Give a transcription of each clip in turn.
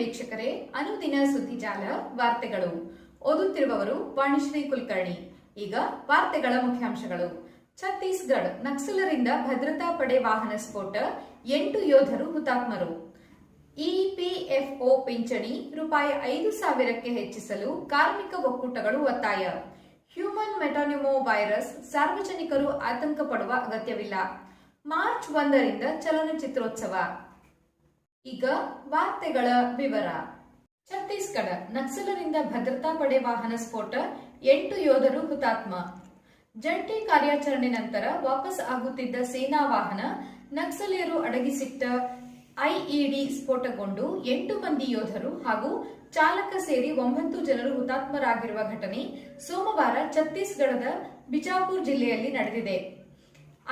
ವೀಕ್ಷಕರೇ, ಅನುದಿನ ಸುದ್ದಿಜಾಲ ವಾರ್ತೆಗಳು. ಓದುತ್ತಿರುವವರು ವಾಣಿಶ್ರೀ ಕುಲಕರ್ಣಿ. ಈಗ ವಾರ್ತೆಗಳ ಮುಖ್ಯಾಂಶಗಳು. ಛತ್ತೀಸ್ಗಢ ನಕ್ಸಲರಿಂದ ಭದ್ರತಾ ಪಡೆ ವಾಹನ ಸ್ಫೋಟ, ಎಂಟು ಯೋಧರು ಹುತಾತ್ಮರು. ಇಪಿಎಫ್ಒ ಪಿಂಚಣಿ ರೂಪಾಯಿ ಐದು ಸಾವಿರಕ್ಕೆ ಹೆಚ್ಚಿಸಲು ಕಾರ್ಮಿಕ ಒಕ್ಕೂಟಗಳು ಒತ್ತಾಯ. ಹ್ಯೂಮನ್ ಮೆಟಾನಿಮೋ ವೈರಸ್ ಸಾರ್ವಜನಿಕರು ಆತಂಕ ಪಡುವ ಅಗತ್ಯವಿಲ್ಲ. ಮಾರ್ಚ್ ಒಂದರಿಂದ ಚಲನಚಿತ್ರೋತ್ಸವ. ಈಗ ವಾರ್ತೆಗಳ ವಿವರ. ಛತ್ತೀಸ್ಗಢ ನಕ್ಸಲರಿಂದ ಭದ್ರತಾ ಪಡೆ ವಾಹನ ಸ್ಫೋಟ, ಎಂಟು ಯೋಧರು ಹುತಾತ್ಮ. ಜಂಟಿ ಕಾರ್ಯಾಚರಣೆ ನಂತರ ವಾಪಸ್ ಆಗುತ್ತಿದ್ದ ಸೇನಾ ವಾಹನ, ನಕ್ಸಲೀಯರು ಅಡಗಿಸಿಟ್ಟ ಐಇಡಿ ಸ್ಫೋಟಗೊಂಡು ಎಂಟು ಮಂದಿ ಯೋಧರು ಹಾಗೂ ಚಾಲಕ ಸೇರಿ ಒಂಬತ್ತು ಜನರು ಹುತಾತ್ಮರಾಗಿರುವ ಘಟನೆ ಸೋಮವಾರ ಛತ್ತೀಸ್ಗಢದ ಬಿಜಾಪುರ್ ಜಿಲ್ಲೆಯಲ್ಲಿ ನಡೆದಿದೆ.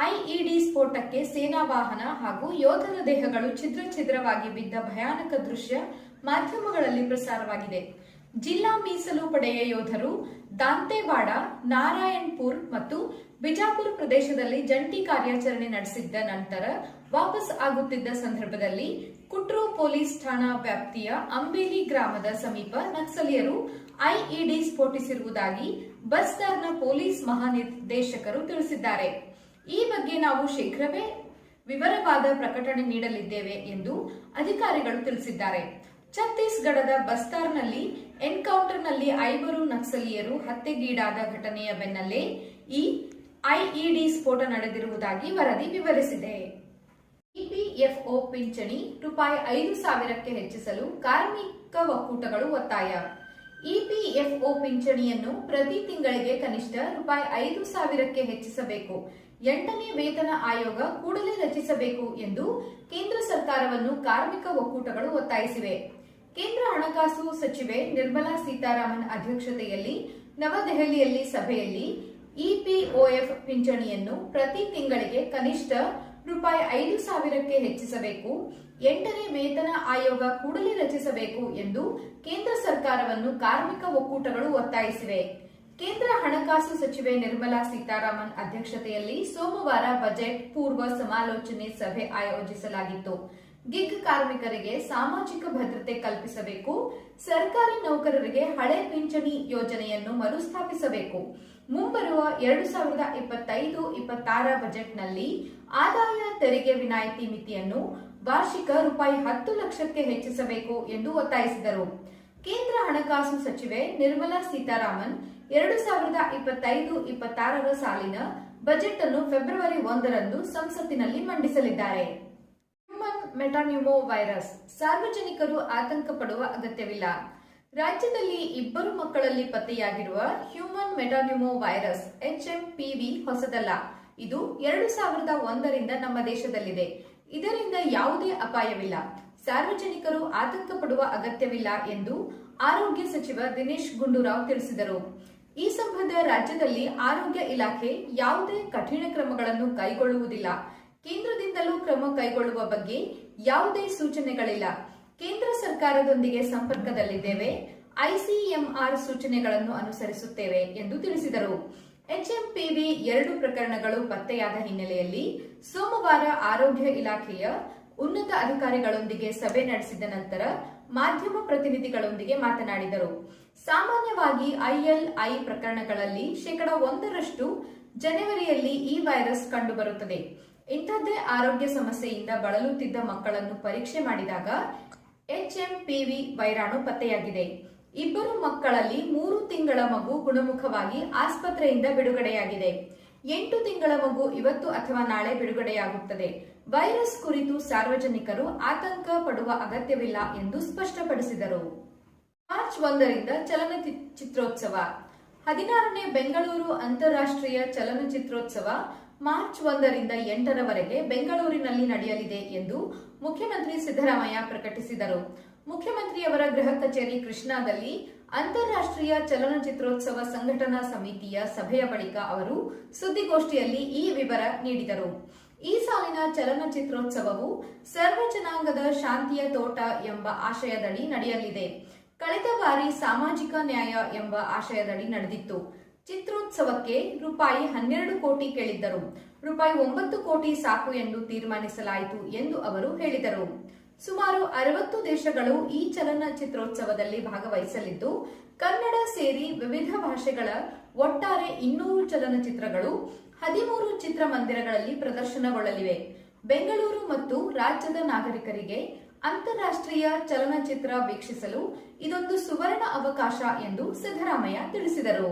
ಐಇಡಿ ಸ್ಫೋಟಕ್ಕೆ ಸೇನಾ ವಾಹನ ಹಾಗೂ ಯೋಧರ ದೇಹಗಳು ಛಿದ್ರ ಛಿದ್ರವಾಗಿ ಬಿದ್ದ ಭಯಾನಕ ದೃಶ್ಯ ಮಾಧ್ಯಮಗಳಲ್ಲಿ ಪ್ರಸಾರವಾಗಿದೆ. ಜಿಲ್ಲಾ ಮೀಸಲು ಪಡೆಯ ಯೋಧರು ದಾಂತೆವಾಡ, ನಾರಾಯಣ್ಪುರ್ ಮತ್ತು ಬಿಜಾಪುರ ಪ್ರದೇಶದಲ್ಲಿ ಜಂಟಿ ಕಾರ್ಯಾಚರಣೆ ನಡೆಸಿದ್ದ ನಂತರ ವಾಪಸ್ ಆಗುತ್ತಿದ್ದ ಸಂದರ್ಭದಲ್ಲಿ ಕುಟ್ರು ಪೊಲೀಸ್ ಠಾಣಾ ವ್ಯಾಪ್ತಿಯ ಅಂಬೇಲಿ ಗ್ರಾಮದ ಸಮೀಪ ನಕ್ಸಲೀಯರು ಐಇಡಿ ಸ್ಫೋಟಿಸಿರುವುದಾಗಿ ಬಸ್ತಾರ್ನ ಪೊಲೀಸ್ ಮಹಾನಿರ್ದೇಶಕರು ತಿಳಿಸಿದ್ದಾರೆ. ಈ ಬಗ್ಗೆ ನಾವು ಶೀಘ್ರವೇ ವಿವರವಾದ ಪ್ರಕಟಣೆ ನೀಡಲಿದ್ದೇವೆ ಎಂದು ಅಧಿಕಾರಿಗಳು ತಿಳಿಸಿದ್ದಾರೆ. ಛತ್ತೀಸ್ಗಢದ ಬಸ್ತಾರ್ನಲ್ಲಿ ಎನ್ಕೌಂಟರ್ನಲ್ಲಿ ಐವರು ನಕ್ಸಲೀಯರು ಹತ್ಯೆಗೀಡಾದ ಘಟನೆಯ ಬೆನ್ನಲ್ಲೇ ಈ ಐಇಡಿ ಸ್ಫೋಟ ನಡೆದಿರುವುದಾಗಿ ವರದಿ ವಿವರಿಸಿದೆ. ಇಪಿಎಫ್ಒ ಪಿಂಚಣಿ ರೂಪಾಯಿ ಐದು ಸಾವಿರಕ್ಕೆ ಹೆಚ್ಚಿಸಲು ಕಾರ್ಮಿಕ ಒಕ್ಕೂಟಗಳು ಒತ್ತಾಯ. ಇಪಿಎಫ್ಒ ಪಿಂಚಣಿಯನ್ನು ಪ್ರತಿ ತಿಂಗಳಿಗೆ ಕನಿಷ್ಠ ರೂಪಾಯಿ ಐದು ಸಾವಿರಕ್ಕೆ ಹೆಚ್ಚಿಸಬೇಕು. ಎಂಟನೇ ವೇತನ ಆಯೋಗ ಕೂಡಲೇ ರಚಿಸಬೇಕು ಎಂದು ಕೇಂದ್ರ ಸರ್ಕಾರವನ್ನು ಕಾರ್ಮಿಕ ಒಕ್ಕೂಟಗಳು ಒತ್ತಾಯಿಸಿವೆ. ಕೇಂದ್ರ ಹಣಕಾಸು ಸಚಿವೆ ನಿರ್ಮಲಾ ಸೀತಾರಾಮನ್ ಅಧ್ಯಕ್ಷತೆಯಲ್ಲಿ ನವದೆಹಲಿಯಲ್ಲಿ ಸಭೆಯಲ್ಲಿ ಇಪಿಒಎಫ್ ಪಿಂಚಣಿಯನ್ನು ಪ್ರತಿ ತಿಂಗಳಿಗೆ ಕನಿಷ್ಠ ರೂಪಾಯಿ ಐದು ಸಾವಿರಕ್ಕೆ ಹೆಚ್ಚಿಸಬೇಕು. ಎಂಟನೇ ವೇತನ ಆಯೋಗ ಕೂಡಲೇ ರಚಿಸಬೇಕು ಎಂದು ಕೇಂದ್ರ ಸರ್ಕಾರವನ್ನು ಕಾರ್ಮಿಕ ಒಕ್ಕೂಟಗಳು ಒತ್ತಾಯಿಸಿವೆ. ಕೇಂದ್ರ ಹಣಕಾಸು ಸಚಿವೆ ನಿರ್ಮಲಾ ಸೀತಾರಾಮನ್ ಅಧ್ಯಕ್ಷತೆಯಲ್ಲಿ ಸೋಮವಾರ ಬಜೆಟ್ ಪೂರ್ವ ಸಮಾಲೋಚನೆ ಸಭೆ ಆಯೋಜಿಸಲಾಗಿತ್ತು. ಗಿಗ್ ಕಾರ್ಮಿಕರಿಗೆ ಸಾಮಾಜಿಕ ಭದ್ರತೆ ಕಲ್ಪಿಸಬೇಕು, ಸರ್ಕಾರಿ ನೌಕರರಿಗೆ ಹಳೆ ಪಿಂಚಣಿ ಯೋಜನೆಯನ್ನು ಮರುಸ್ಥಾಪಿಸಬೇಕು. ಮುಂಬರುವ ಎರಡು ಸಾವಿರದ ಇಪ್ಪತ್ತೈದು, ಇಪ್ಪತ್ತಾರ ಬಜೆಟ್ನಲ್ಲಿ ಆದಾಯ ತೆರಿಗೆ ವಿನಾಯಿತಿ ಮಿತಿಯನ್ನು ವಾರ್ಷಿಕ ರೂಪಾಯಿ ಹತ್ತು ಲಕ್ಷಕ್ಕೆ ಹೆಚ್ಚಿಸಬೇಕು ಎಂದು ಒತ್ತಾಯಿಸಿದರು. ಕೇಂದ್ರ ಹಣಕಾಸು ಸಚಿವೆ ನಿರ್ಮಲಾ ಸೀತಾರಾಮನ್ ಎರಡು ಸಾವಿರದ ಇಪ್ಪತ್ತೈದು, ಇಪ್ಪತ್ತಾರರ ಸಾಲಿನ ಬಜೆಟ್ ಅನ್ನು ಫೆಬ್ರವರಿ ಒಂದರಂದು ಸಂಸತ್ತಿನಲ್ಲಿ ಮಂಡಿಸಲಿದ್ದಾರೆ. Human metapneumovirus. ಸಾರ್ವಜನಿಕರು ಆತಂಕ ಪಡುವ ಅಗತ್ಯವಿಲ್ಲ. ರಾಜ್ಯದಲ್ಲಿ ಇಬ್ಬರು ಮಕ್ಕಳಲ್ಲಿ ಪತ್ತೆಯಾಗಿರುವ human metapneumovirus H M P V ಹೊಸದಲ್ಲ. ಇದು ಎರಡು ಸಾವಿರದ ಒಂದರಿಂದ ನಮ್ಮ ದೇಶದಲ್ಲಿದೆ. ಇದರಿಂದ ಯಾವುದೇ ಅಪಾಯವಿಲ್ಲ. ಸಾರ್ವಜನಿಕರು ಆತಂಕ ಪಡುವ ಅಗತ್ಯವಿಲ್ಲ ಎಂದು ಆರೋಗ್ಯ ಸಚಿವ ದಿನೇಶ್ ಗುಂಡೂರಾವ್ ತಿಳಿಸಿದರು. ಈ ಸಂಬಂಧ ರಾಜ್ಯದಲ್ಲಿ ಆರೋಗ್ಯ ಇಲಾಖೆ ಯಾವುದೇ ಕಠಿಣ ಕ್ರಮಗಳನ್ನು ಕೈಗೊಳ್ಳುವುದಿಲ್ಲ. ಕೇಂದ್ರದಿಂದಲೂ ಕ್ರಮ ಕೈಗೊಳ್ಳುವ ಬಗ್ಗೆ ಯಾವುದೇ ಸೂಚನೆಗಳಿಲ್ಲ. ಕೇಂದ್ರ ಸರ್ಕಾರದೊಂದಿಗೆ ಸಂಪರ್ಕದಲ್ಲಿದ್ದೇವೆ. ಐಸಿಎಂಆರ್ ಸೂಚನೆಗಳನ್ನು ಅನುಸರಿಸುತ್ತೇವೆ ಎಂದು ತಿಳಿಸಿದರು. ಎಚ್ಎಂಪಿವಿ ಎರಡು ಪ್ರಕರಣಗಳು ಪತ್ತೆಯಾದ ಹಿನ್ನೆಲೆಯಲ್ಲಿ ಸೋಮವಾರ ಆರೋಗ್ಯ ಇಲಾಖೆಯ ಉನ್ನತ ಅಧಿಕಾರಿಗಳೊಂದಿಗೆ ಸಭೆ ನಡೆಸಿದ ನಂತರ ಮಾಧ್ಯಮ ಪ್ರತಿನಿಧಿಗಳೊಂದಿಗೆ ಮಾತನಾಡಿದರು. ಸಾಮಾನ್ಯವಾಗಿ ಐಎಲ್ಐ ಪ್ರಕರಣಗಳಲ್ಲಿ ಶೇಕಡ ಒಂದರಷ್ಟು ಜನವರಿಯಲ್ಲಿ ಈ ವೈರಸ್ ಕಂಡುಬರುತ್ತದೆ. ಇಂಥದ್ದೇ ಆರೋಗ್ಯ ಸಮಸ್ಯೆಯಿಂದ ಬಳಲುತ್ತಿದ್ದ ಮಕ್ಕಳನ್ನು ಪರೀಕ್ಷೆ ಮಾಡಿದಾಗ ಎಚ್ಎಂಪಿವಿ ವೈರಾಣು ಪತ್ತೆಯಾಗಿದೆ. ಇಬ್ಬರು ಮಕ್ಕಳಲ್ಲಿ ಮೂರು ತಿಂಗಳ ಮಗು ಗುಣಮುಖವಾಗಿ ಆಸ್ಪತ್ರೆಯಿಂದ ಬಿಡುಗಡೆಯಾಗಿದೆ. ಎಂಟು ತಿಂಗಳ ಮಗು ಇವತ್ತು ಅಥವಾ ನಾಳೆ ಬಿಡುಗಡೆಯಾಗುತ್ತದೆ. ವೈರಸ್ ಕುರಿತು ಸಾರ್ವಜನಿಕರು ಆತಂಕ ಪಡುವ ಅಗತ್ಯವಿಲ್ಲ ಎಂದು ಸ್ಪಷ್ಟಪಡಿಸಿದರು. ಮಾರ್ಚ್ ಒಂದರಿಂದ ಚಲನಚಿತ್ರೋತ್ಸವ. ಹದಿನಾರನೇ ಬೆಂಗಳೂರು ಅಂತಾರಾಷ್ಟ್ರೀಯ ಚಲನಚಿತ್ರೋತ್ಸವ ಮಾರ್ಚ್ ಒಂದರಿಂದ ಎಂಟರವರೆಗೆ ಬೆಂಗಳೂರಿನಲ್ಲಿ ನಡೆಯಲಿದೆ ಎಂದು ಮುಖ್ಯಮಂತ್ರಿ ಸಿದ್ದರಾಮಯ್ಯ ಪ್ರಕಟಿಸಿದರು. ಮುಖ್ಯಮಂತ್ರಿಯವರ ಗೃಹ ಕಚೇರಿ ಕೃಷ್ಣಾದಲ್ಲಿ ಅಂತಾರಾಷ್ಟ್ರೀಯ ಚಲನಚಿತ್ರೋತ್ಸವ ಸಂಘಟನಾ ಸಮಿತಿಯ ಸಭೆಯ ಬಳಿಕ ಅವರು ಸುದ್ದಿಗೋಷ್ಠಿಯಲ್ಲಿ ಈ ವಿವರ ನೀಡಿದರು. ಈ ಸಾಲಿನ ಚಲನಚಿತ್ರೋತ್ಸವವು ಸರ್ವ ಜನಾಂಗದ ಶಾಂತಿಯ ತೋಟ ಎಂಬ ಆಶಯದಡಿ ನಡೆಯಲಿದೆ. ಕಳೆದ ಬಾರಿ ಸಾಮಾಜಿಕ ನ್ಯಾಯ ಎಂಬ ಆಶಯದಡಿ ನಡೆದಿತ್ತು. ಚಿತ್ರೋತ್ಸವಕ್ಕೆ ರೂಪಾಯಿ ಹನ್ನೆರಡು ಕೋಟಿ ಕೇಳಿದ್ದರು. ರೂಪಾಯಿ ಒಂಬತ್ತು ಕೋಟಿ ಸಾಕು ಎಂದು ತೀರ್ಮಾನಿಸಲಾಯಿತು ಎಂದು ಅವರು ಹೇಳಿದರು. ಸುಮಾರು ಅರವತ್ತು ದೇಶಗಳು ಈ ಚಲನಚಿತ್ರೋತ್ಸವದಲ್ಲಿ ಭಾಗವಹಿಸಲಿದ್ದು, ಕನ್ನಡ ಸೇರಿ ವಿವಿಧ ಭಾಷೆಗಳ ಒಟ್ಟಾರೆ ಇನ್ನೂರು ಚಲನಚಿತ್ರಗಳು ಹದಿಮೂರು ಚಿತ್ರಮಂದಿರಗಳಲ್ಲಿ ಪ್ರದರ್ಶನಗೊಳ್ಳಲಿವೆ. ಬೆಂಗಳೂರು ಮತ್ತು ರಾಜ್ಯದ ನಾಗರಿಕರಿಗೆ ಅಂತಾರಾಷ್ಟ್ರೀಯ ಚಲನಚಿತ್ರ ವೀಕ್ಷಿಸಲು ಇದೊಂದು ಸುವರ್ಣ ಅವಕಾಶ ಎಂದು ಸಿದ್ದರಾಮಯ್ಯ ತಿಳಿಸಿದರು.